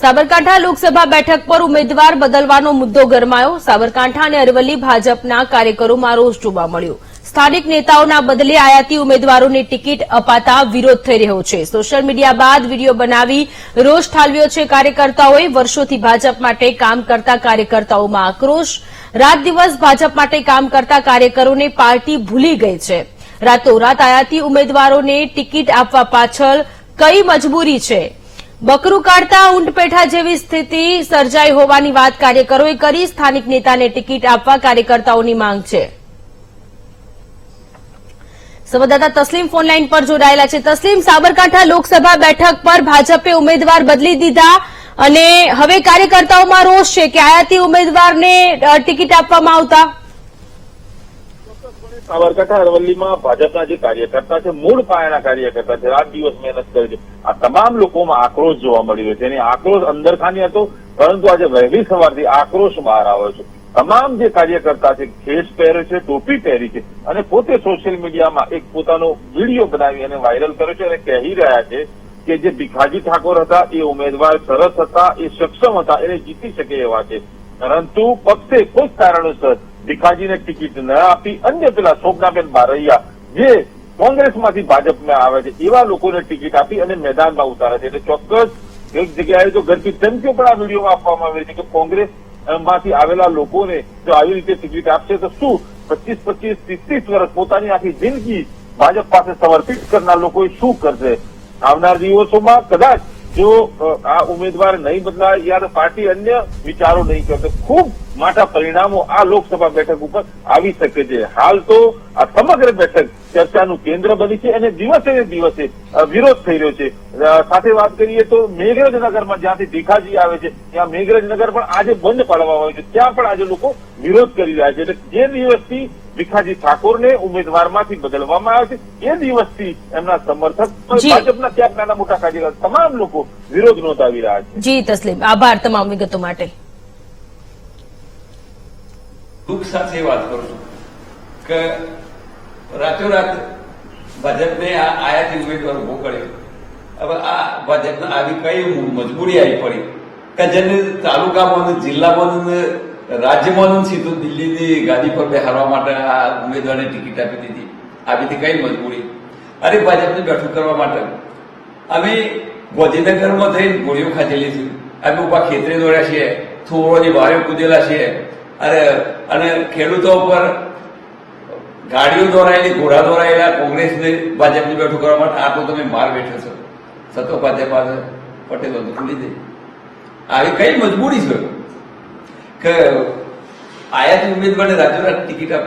સાબરકાંઠા લોકસભા બેઠક પર ઉમેદવાર બદલવાનો મુદ્દો ગરમાયો. સાબરકાંઠા અને અરવલ્લી ભાજપના કાર્યકરોમાં રોષ જોવા મળ્યો. સ્થાનિક નેતાઓના બદલે આયાતી ઉમેદવારોને ટિકિટ અપાતા વિરોધ થઈ રહ્યો છે. સોશિયલ મીડિયા બાદ વીડિયો બનાવી રોષ ઠાલવ્યો છે કાર્યકર્તાઓએ. વર્ષોથી ભાજપ માટે કામ કરતા કાર્યકર્તાઓમાં આક્રોશ. રાત દિવસ ભાજપ માટે કામ કરતા કાર્યકરોને પાર્ટી ભૂલી ગઈ છે. રાતોરાત આયાતી ઉમેદવારોને ટિકિટ આપવા પાછળ કઈ મજબૂરી છે? બકરું કાઢતા ઊંટપેઠા જેવી સ્થિતિ સર્જાઈ હોવાની વાત કાર્યકરોએ કરી. સ્થાનિક નેતાને ટિકિટ આપવા કાર્યકર્તાઓની માંગ છે. સંવાદદાતા તસ્લીમ ફોનલાઈન પર જોડાયેલા છે. તસ્લીમ, સાબરકાંઠા લોકસભા બેઠક પર ભાજપે ઉમેદવાર બદલી દીધા અને હવે કાર્યકર્તાઓમાં રોષ છે કે આયાતી ઉમેદવારને ટિકિટ આપવામાં આવતા? સાબરકાંઠા અરવલ્લીમાં ભાજપના જે કાર્યકર્તા છે, મૂળ પાયાના કાર્યકર્તા છે, રાત દિવસ મહેનત કરે છે. આ તમામ લોકોમાં આક્રોશ જોવા મળી છે અને આક્રોશ અંદરખાની હતો, પરંતુ આજે વહેલી સવારથી આક્રોશ બહાર આવ્યો છે. તમામ જે કાર્યકર્તા છે, ખેસ પહેરે છે, ટોપી પહેરી છે અને પોતે સોશિયલ મીડિયામાં એક પોતાનો વીડિયો બનાવી અને વાયરલ કર્યો છે અને કહી રહ્યા છે કે જે ભીખાજી ઠાકોર હતા, એ ઉમેદવાર, સરસ હતા, એ સક્ષમ હતા, એને જીતી શકે એવા છે. પરંતુ પક્ષે કોઈ કારણોસર ભીખાજીને ટિકિટ ન આપી અન્ય પેલા શોભનાબેન બારૈયા, જે કોંગ્રેસમાંથી ભાજપમાં આવે છે, એવા લોકોને ટિકિટ આપી અને મેદાનમાં ઉતારે છે. એટલે ચોક્કસ એક જગ્યાએ તો ઘરથી ધમકીઓ પણ આ વિડીયોમાં આપવામાં આવી છે કે કોંગ્રેસમાંથી આવેલા લોકોને જો આવી રીતે ટિકિટ આપશે, તો શું પચીસ પચીસ ત્રીસ ત્રીસ વર્ષ પોતાની આખી જિંદગી ભાજપ પાસે સમર્પિત કરનાર લોકો શું કરશે? આવનાર દિવસોમાં કદાચ જો આ ઉમેદવાર નહીં બદલાય યા પાર્ટી અન્ય વિચારો નહીં કરશે. ખૂબ મોટા પરિણામો આ લોકસભા બેઠક ઉપર આવી શકે છે. હાલ તો આ સમગ્ર બેઠક ચર્ચાનું કેન્દ્ર બની છે અને દિવસે દિવસે વિરોધ થઈ રહ્યો છે. સાથે વાત કરીએ તો મેઘરજનગરમાં જ્યાંથી ભીખાજી આવે છે, ત્યાં મેઘરજનગર પણ આજે બંધ પાડવામાં આવે છે. ત્યાં પણ આજે લોકો વિરોધ કરી રહ્યા છે. એટલે જે દિવસથી ભીખાજી ઠાકોરને ઉમેદવારમાંથી બદલવામાં આવે છે. એ દિવસથી એમના સમર્થક ભાજપના ક્યાંક નાના મોટા કાર્યકર તમામ લોકો વિરોધ નોંધાવી રહ્યા છે. જી તસ્લીમ. આભાર તમામ વિગતો માટે. દુઃખ સાથે વાત કરું છું કે રાતોરાત ભાજપને આ આયાતી ઉમેદવાર ઊભો કર્યો. હવે આ ભાજપને આવી કઈ મજબૂરી આવી પડી? કે જેને તાલુકામાં બંધ જિલ્લામાં રાજ્યમાં સીધું દિલ્હીની ગાદી પર બેહારવા માટે આ ઉમેદવારને ટિકિટ આપી દીધી. આવી હતી કઈ મજબૂરી? અરે ભાજપને બેઠું કરવા માટે. અમે ગાંધીનગરમાં થઈને ગોળીઓ ખાધેલી છે અમે ઊભા ખેતરે દોડ્યા છીએ. થોડોની વારે કૂદેલા છીએ. અરે, અને ખેડૂતો ઉપર ગાડીઓ દોરાયેલી, ઘોડા દોરાયેલા, કોંગ્રેસને ભાજપને બેઠું કરવા માટે આટલો તમે માર બેઠો છો. સતો ભાજપ પટેલો ખુલી દે. આવી કઈ મજબૂરી છે? કે આયાતી ઉમેદવારને રાજ્યોના ટિકિટ આપી